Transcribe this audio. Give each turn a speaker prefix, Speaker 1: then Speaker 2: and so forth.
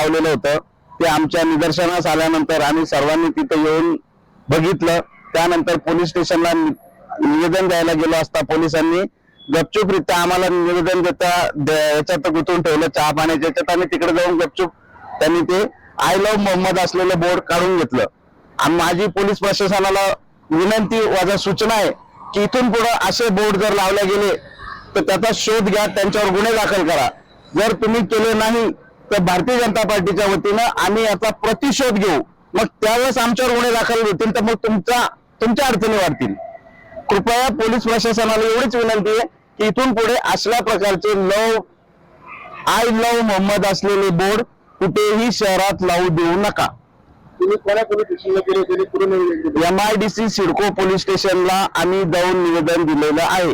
Speaker 1: लावलेलं होतं. ते आमच्या निदर्शनास आल्यानंतर आम्ही सर्वांनी तिथे येऊन बघितलं. त्यानंतर पोलीस स्टेशनला निवेदन द्यायला गेलो असता पोलिसांनी. गपचूपरित्या आम्हाला निवेदन देता याच्यात गुंतवून ठेवलं चहा पाण्याच्या याच्यात. आणि तिकडे जाऊन गपचूप त्यांनी ते आय लव्ह मोहम्मद असलेलं बोर्ड काढून घेतलं. आणि माझी पोलीस प्रशासनाला विनंती माझा सूचना आहे की इथून पुढे असे बोर्ड जर लावले गेले तर त्याचा शोध घ्या त्यांच्यावर गुन्हे दाखल करा. जर तुम्ही केले नाही तर भारतीय जनता पार्टीच्या वतीनं आम्ही याचा प्रतिशोध घेऊ. मग त्यावेळेस आमच्यावर गुन्हे दाखल होतील तर मग तुमचा तुमच्या अडचणी वाढतील. कृपया पोलीस प्रशासनाला एवढीच विनंती आहे की इथून पुढे असल्या प्रकारचे लव आय लव्ह मोहम्मद असलेले बोर्ड कुठेही शहरात लावू देऊ नका.
Speaker 2: तुम्ही कोणा पोलीस स्टेशनला गेले होते कुठून निवेदन दिलं?
Speaker 1: M I D C CIDCO police स्टेशनला आम्ही जाऊन निवेदन दिलेलं आहे.